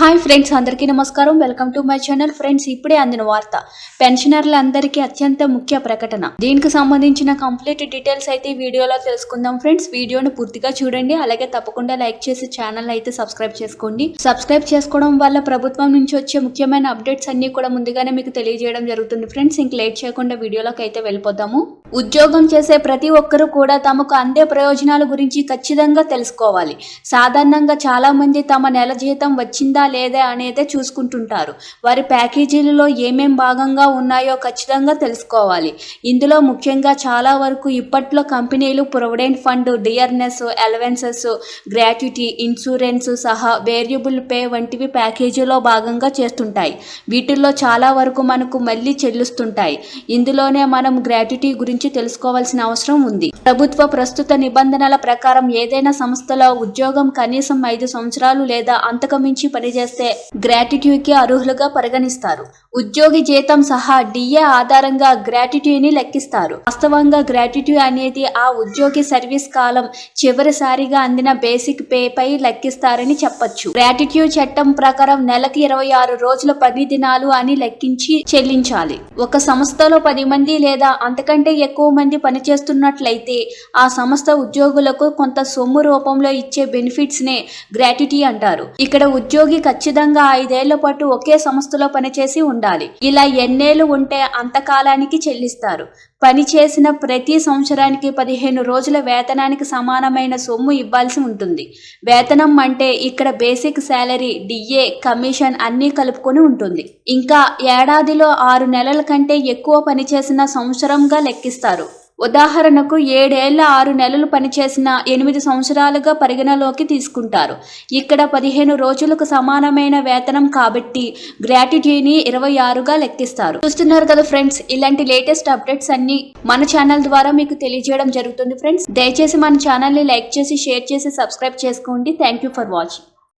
Hi friends అందరికీ నమస్కారం. Welcome to my channel. Friends ఇప్పుడే అందిన వార్త. పెన్షనర్లందరికీ అత్యంత ముఖ్య ప్రకటన. దీనికి సంబంధించిన కంప్లీట్ డీటెయిల్స్ అయితే వీడియోలో తెలుసుకుందాం ఫ్రెండ్స్. వీడియోను పూర్తిగా చూడండి. అలాగే తప్పకుండా లైక్ చేసి ఛానల్ అయితే సబ్స్క్రైబ్ చేసుకోండి. సబ్స్క్రైబ్ చేసుకోవడం వల్ల ప్రభుత్వం నుంచి వచ్చే ముఖ్యమైన అప్డేట్స్ అన్నీ కూడా ముందుగానే మీకు తెలియజేయడం జరుగుతుంది ఫ్రెండ్స్. ఇంక లేట్ చేయకుండా వీడియోలోకి అయితే వెళ్ళిపోదాము. ఉద్యోగం చేసే ప్రతి ఒక్కరూ కూడా తమకు అందే ప్రయోజనాల గురించి ఖచ్చితంగా తెలుసుకోవాలి. సాధారణంగా చాలామంది తమ నెల జీతం వచ్చిందా లేదా అనేదే చూసుకుంటుంటారు. వారి ప్యాకేజీలలో ఏమేం భాగంగా ఉన్నాయో ఖచ్చితంగా తెలుసుకోవాలి. ఇందులో ముఖ్యంగా చాలా వరకు ఇప్పట్లో కంపెనీలు provident fund dearness allowances gratuity insurance సహా వేరియబుల్ పే వంటివి ప్యాకేజీలో భాగంగా చేస్తుంటాయి. వీటిల్లో చాలా వరకు మనకు మళ్ళీ చెల్లిస్తుంటాయి. ఇందులోనే మనం గ్రాట్యుటీ గురించి తెలుసుకోవాల్సిన అవసరం ఉంది. ప్రభుత్వ ప్రస్తుత నిబంధనల ప్రకారం ఏదైనా సంస్థలో ఉద్యోగం కనీసం ఐదు సంవత్సరాలు లేదా అంతకుమించి పనిచేస్తే గ్రాటిట్యూకి అర్హులుగా పరిగణిస్తారు. ఉద్యోగి జీతం సహా డిఏ ఆధారంగా గ్రాటిట్యూని లెక్కిస్తారు. వాస్తవంగా గ్రాటిట్యూ అనేది ఆ ఉద్యోగి సర్వీస్ కాలం చివరిసారిగా అందిన బేసిక్ పే పై లెక్కిస్తారని చెప్పొచ్చు. గ్రాటిట్యూ చట్టం ప్రకారం నెలకి ఇరవై ఆరు రోజుల పని దినాలు అని లెక్కించి చెల్లించాలి. ఒక సంస్థలో పది మంది లేదా అంతకంటే ఎక్కువ మంది పనిచేస్తున్నట్లయితే ఆ సంస్థ ఉద్యోగులకు కొంత సొమ్ము రూపంలో ఇచ్చే బెనిఫిట్స్ నే గ్రాట్యుటీ అంటారు. ఇక్కడ ఉద్యోగి ఖచ్చితంగా ఐదేళ్ళ పాటు ఒకే సంస్థలో పనిచేసి ఉండాలి. ఇలా ఎన్నేళ్ళు ఉంటే అంతకాలానికి చెల్లిస్తారు. పని చేసిన ప్రతి సంవత్సరానికి పదిహేను రోజుల వేతనానికి సమానమైన సొమ్ము ఇవ్వాల్సి ఉంటుంది. వేతనం అంటే ఇక్కడ బేసిక్ శాలరీ డిఏ కమిషన్ అన్నీ కలుపుకొని ఉంటుంది. ఇంకా ఏడాదిలో ఆరు నెలల కంటే ఎక్కువ పనిచేసిన సంవత్సరంగా లెక్కిస్తారు. ఉదాహరణకు ఏడేళ్ళ ఆరు నెలలు పనిచేసిన ఎనిమిది సంవత్సరాలుగా పరిగణలోకి తీసుకుంటారు. ఇక్కడ పదిహేను రోజులకు సమానమైన వేతనం కాబట్టి గ్రాట్యుటీని ఇరవై ఆరుగా లెక్కిస్తారు. చూస్తున్నారు కదా ఫ్రెండ్స్ ఇలాంటి లేటెస్ట్ అప్డేట్స్ అన్ని మన ఛానల్ ద్వారా మీకు తెలియజేయడం జరుగుతుంది ఫ్రెండ్స్. దయచేసి మన ఛానల్ని లైక్ చేసి షేర్ చేసి సబ్స్క్రైబ్ చేసుకోండి. Thank you for watching.